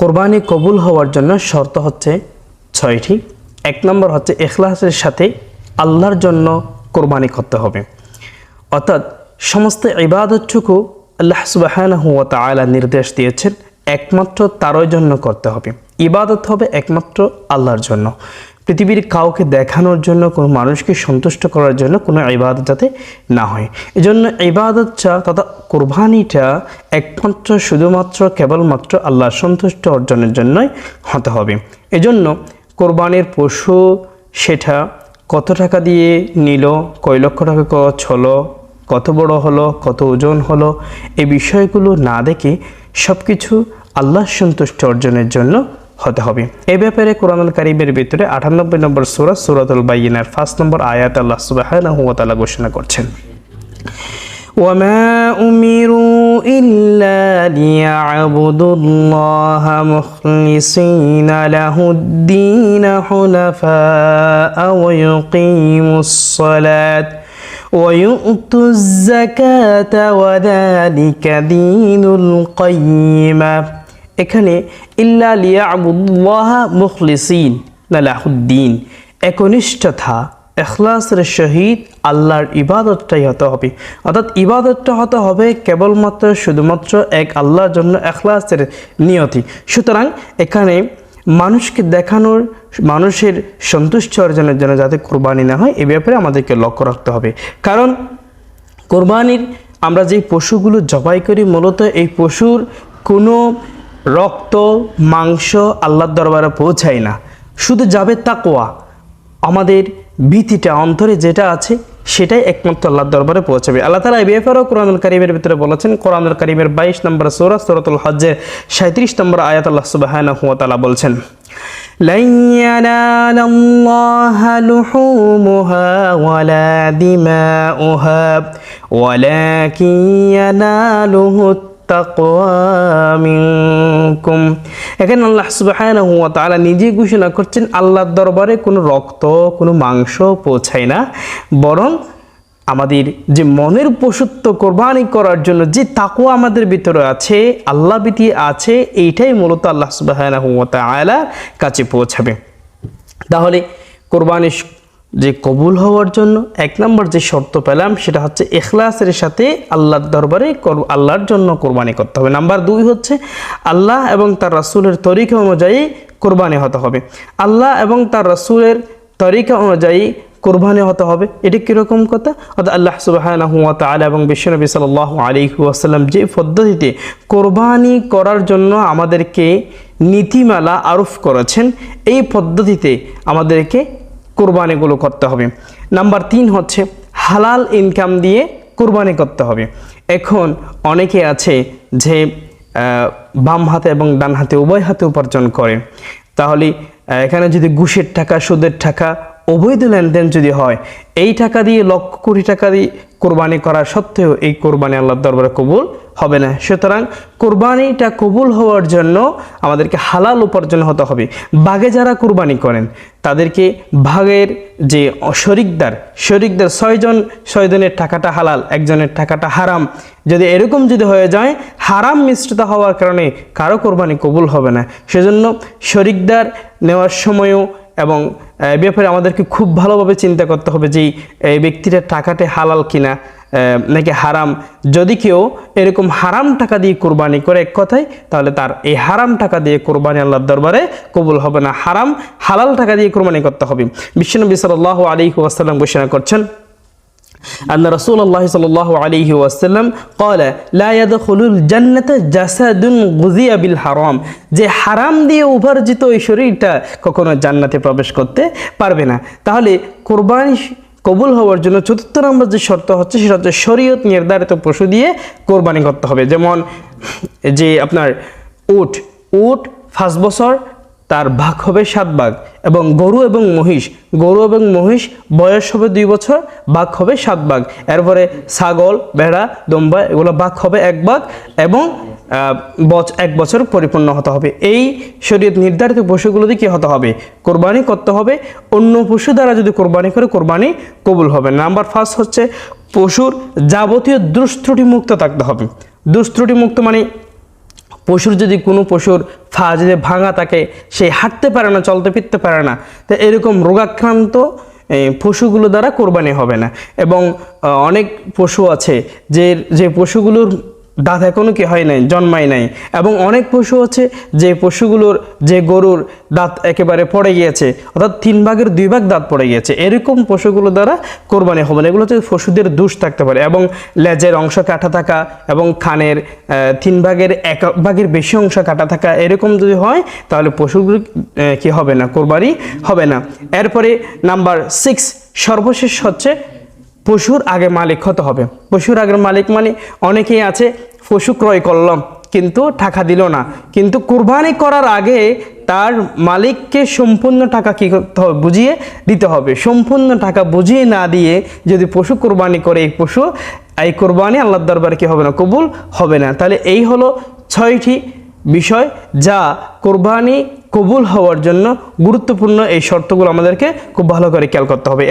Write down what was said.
কোরবানি কবুল হওয়ার জন্য শর্ত হচ্ছে ছয়টি। এক নম্বর হচ্ছে এখলাসের সাথে আল্লাহর জন্য কোরবানি করতে হবে। অর্থাৎ সমস্ত ইবাদতটুকু আল্লাহ সুবাহানাহু তালা নির্দেশ দিয়েছেন, একমাত্র তারই জন্য করতে হবে। ইবাদত হবে একমাত্র আল্লাহর জন্য। পৃথিবীর কাউকে দেখানোর জন্য, কোনো মানুষকে সন্তুষ্ট করার জন্য কোনো ইবাদত যাতে না হয়। এজন্য ইবাদতটা তথা কোরবানিটা একমাত্র, শুধুমাত্র, কেবলমাত্র আল্লাহর সন্তুষ্ট অর্জনের জন্যই হতে হবে। এজন্য কোরবানির পশু সেটা কত টাকা দিয়ে নিল, কয় লক্ষ টাকা খরচ হলো, কত বড় হলো, কত ওজন হলো, এই বিষয়গুলো না দেখে সব কিছু আল্লাহ সন্তুষ্ট অর্জনের জন্য হতে হবে এ ব্যাপারে কোরআনুল কারিমের ভিতরে আটানব্বই নম্বর সুরা সুরাতুল বাইনার ফার্স্ট নম্বর আয়াত আল্লাহ সুবাহানাহু ওয়া তাআলা ঘোষণা করছেন وما أمروا إلا ليعبدوا الله مخلصين له الدين حنفاء ويقيموا الصلاة ويؤتوا الزكاة وذلك دين القيمة এখানে, ইল্লা লিয়া লিয়াবুল্লাহ মুখলিসিন লাহুদ্দিন একনিষ্ঠতা, এখলাসের শহীদ, আল্লাহর ইবাদতটাই হতে হবে। অর্থাৎ ইবাদতটা হতে হবে কেবলমাত্র, শুধুমাত্র এক আল্লাহর জন্য এখলাসের নিয়তি। সুতরাং এখানে মানুষকে দেখানোর, মানুষের সন্তুষ্টি অর্জনের জন্য যাতে কোরবানি না হয়, এ ব্যাপারে আমাদেরকে লক্ষ্য রাখতে হবে। কারণ কোরবানির আমরা যেই পশুগুলো জবাই করি, মূলত এই পশুর কোনো রক্ত মাংস আল্লাহর দরবারে পৌঁছায় না শুধু যাবে তাকোয়া আমাদের ভীতিটা অন্তরে যেটা আছে সেটাই একমাত্র আল্লাহর দরবারে পৌঁছাবে আল্লাহ তালা এই ব্যাপারেও কোরআনুল কারিমের ভিতরে বলেছেন কোরআনুল কারিমের বাইশ নম্বর সৌরা সৌরাতুল হজ্জের সাঁত্রিশ নম্বর আয়াত আল্লাহ সুবাহ তালা বলছেন لن ينال الله لحومها ولا دماؤها ولكن يناله মিনকুম। এখানে আল্লাহ সুবহানাহু ওয়া নিজেই ঘোষণা করছেন, আল্লাহর দরবারে কোনো রক্ত, কোনো মাংস পৌঁছায় না। বরং আমাদের যে মনের পশুত্ব কোরবানি করার জন্য যে তাকুয়া আমাদের ভিতরে আছে, আল্লাহ বিতি আছে, এইটাই মূলত আল্লাহ সুবাহ কাছে পৌঁছাবে। তাহলে কোরবানি যে কবুল হওয়ার জন্য এক নম্বর যে শর্ত পেলাম, সেটা হচ্ছে এখলাসের সাথে আল্লাহর দরবারে আল্লাহর জন্য কোরবানি করতে হবে। নাম্বার দুই হচ্ছে আল্লাহ এবং তার রাসূলের তরিকা অনুযায়ী কোরবানি হতে হবে। আল্লাহ এবং তার রাসূলের তরিকা অনুযায়ী কোরবানি হতে হবে। এটি কীরকম কথা? অর্থাৎ আল্লাহ সুবাহানাহু ওয়া তাআলা এবং বিশ্বনবী সাল্লাল্লাহু আলী ওয়াসাল্লাম যে পদ্ধতিতে কোরবানি করার জন্য আমাদেরকে নীতিমালা আরোপ করেছেন, এই পদ্ধতিতে আমাদেরকে কোরবানিগুলো করতে হবে। নাম্বার তিন হচ্ছে হালাল ইনকাম দিয়ে কোরবানি করতে হবে। এখন অনেকে আছে যে বাম হাতে এবং ডান হাতে, উভয় হাতে উপার্জন করে। তাহলে এখানে যদি ঘুষের টাকা, সুদের টাকা অবৈধ লেনদেন যদি হয়, এই টাকা দিয়ে, লক্ষ কোটি টাকা দিয়ে কোরবানি করা সত্ত্বেও এই কোরবানি আল্লাহর দরবারে কবুল হবে না। সুতরাং কোরবানিটা কবুল হওয়ার জন্য আমাদেরকে হালাল উপার্জন হতে হবে। বাগে যারা কোরবানি করেন, তাদেরকে ভাগের যে শরিকদার শরিকদার ছয়জন, ছয়জনের টাকাটা হালাল, একজনের টাকাটা হারাম। যদি এরকম যদি হয়ে যায়, হারাম মিশ্রিত হওয়ার কারণে কারও কোরবানি কবুল হবে না। সেজন্য শরিকদার নেওয়ার সময়ও এবং ব্যাপারে আমাদেরকে খুব ভালোভাবে চিন্তা করতে হবে যে, এই ব্যক্তিটার টাকাটা হালাল কিনা। নাকি হারাম যদি কেউ এরকম হারাম টাকা দিয়ে কোরবানি করে এক কথায় তাহলে তার এই হারাম টাকা দিয়ে কোরবানি আল্লাহর দরবারে কবুল হবে না হারাম হালাল টাকা দিয়ে কোরবানি করতে হবে বিশ্বনবী সাল্লাহ আলী ওয়াসাল্লাম ঘোষণা করছেন أن رسول الله صلى الله عليه وسلم قال لا يدخل الجنة جسد غذي بالحرام যে হারাম দিয়ে উপার্জিত ওই শরীরটা কখনো জান্নাতে প্রবেশ করতে পারবে না তাহলে কোরবানি কবুল হওয়ার জন্য চতুর্থ নম্বর যে শর্ত হচ্ছে, সেটা হচ্ছে শরীয়ত নির্ধারিত পশু দিয়ে কোরবানি করতে হবে। যেমন যে আপনার উট উট পাঁচ বছর, তার ভাগ হবে সাত ভাগ, এবং গরু এবং মহিষ, গরু এবং মহিষ বয়স হবে দুই বছর, ভাগ হবে সাত ভাগ। এরপরে ছাগল, ভেড়া দম্বা এগুলো ভাগ হবে এক ভাগ, এবং এক বছর পরিপূর্ণ হতে হবে। এই শরীয়ত নির্ধারিত পশুগুলো দিয়ে কী হতে হবে? কোরবানি করতে হবে। অন্য পশু দ্বারা যদি কোরবানি করে, কোরবানি কবুল হবে। নাম্বার ফার্স্ট হচ্ছে পশুর যাবতীয় দুষ্ত্রুটি মুক্ত থাকতে হবে। দুষ্ত্রুটি মুক্ত মানে পশুর যদি কোনো পশুর ফা যদি ভাঙা থাকে, সে হাঁটতে পারে না, চলতে ফিরতে পারে না, তো এরকম রোগাক্রান্ত পশুগুলো দ্বারা কোরবানি হবে না। এবং অনেক পশু আছে যে যে পশুগুলোর দাঁত এখনও কি হয় নাই, জন্মায় নাই। এবং অনেক পশু আছে যে পশুগুলোর যে গরুর দাঁত একেবারে পড়ে গিয়েছে, অর্থাৎ তিন ভাগের দুই ভাগ দাঁত পড়ে গিয়েছে, এরকম পশুগুলো দ্বারা কোরবানি হবে না। এগুলো হচ্ছে পশুদের দোষ থাকতে পারে এবং লেজের অংশ কাটা থাকা এবং খানের তিন ভাগের এক ভাগের বেশি অংশ কাটা থাকা এরকম যদি হয়, তাহলে পশুগুলো কি হবে না, কোরবানি হবে না। এরপরে নাম্বার সিক্স সর্বশেষ হচ্ছে পশুর আগে মালিক হতে হবে। পশুর আগের মালিক মানে অনেকেই আছে, পশু ক্রয় করলাম কিন্তু টাকা দিল না। কিন্তু কুরবানি করার আগে তার মালিককে সম্পূর্ণ টাকা কী করতে হবে? বুঝিয়ে দিতে হবে। সম্পূর্ণ টাকা বুঝিয়ে না দিয়ে যদি পশু কোরবানি করে এই পশু, এই কোরবানি আল্লাহর দরবারে কি হবে না? কবুল হবে না। তাহলে এই হলো ছয়টি বিষয় যা কোরবানি কবুল হওয়ার জন্য গুরুত্বপূর্ণ এই শর্তগুলো আমাদেরকে খুব ভালো করে খেয়াল করতে হবে।